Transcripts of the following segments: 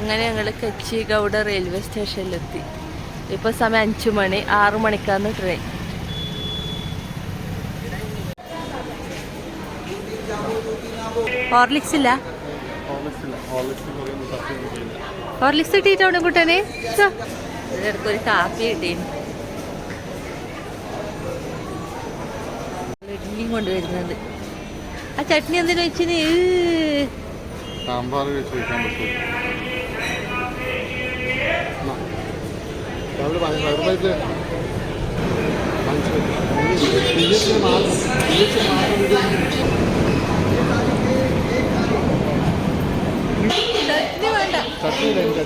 അങ്ങനെ ഞങ്ങൾ കച്ചിഗൗഡ റെയിൽവേ സ്റ്റേഷനിലെത്തി ഇപ്പോൾ സമയം അഞ്ചു മണി ആറു മണിക്കാണ് ട്രെയിൻ ഹോർലിക്സ് ഇല്ല? ഹോർലിക്സ് കിട്ടിയിട്ടുണ്ട് കുട്ടനെ? ഒരു കാപ്പി കിട്ടി ഇഡ്ഡലിയും കൊണ്ടുവരുന്നത്. ആ ചട്നി എന്തിനു വെച്ചിന്? സാമ്പാർ വെച്ച് വെക്കാൻ പറ്റും രാവിലെ വെറുതെ ചട്നി വേണ്ട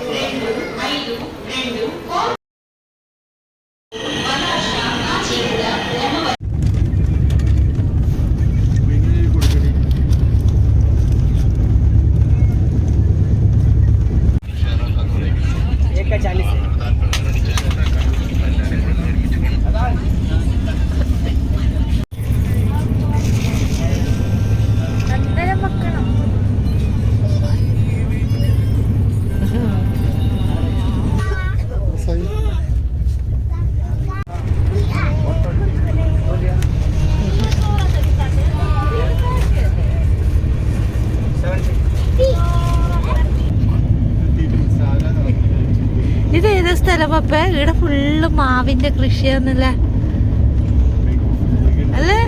സ്ഥലം പപ്പ ഇവിടെ ഫുള്ള് മാവിന്റെ കൃഷിയാന്നല്ലേ? അല്ലേ?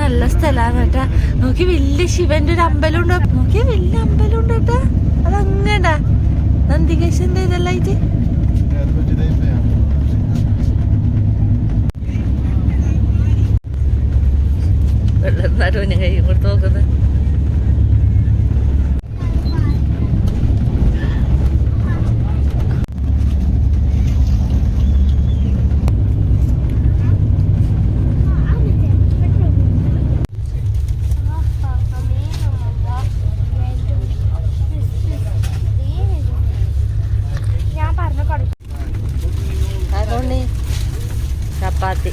നല്ല സ്ഥലാണ് കേട്ടാ. നോക്കി വലിയ ശിവന്റെ ഒരു അമ്പലം ഉണ്ട് നോക്കി വലിയ അമ്പലം ഉണ്ട് കേട്ടാ. അതങ്ങടാ നന്ദികേശന്റെ ഇതെല്ലാം ഇത് വെള്ളം നടുവിന് കൈ കൊടുത്ത് നോക്കുന്നത്. ചപ്പാത്തി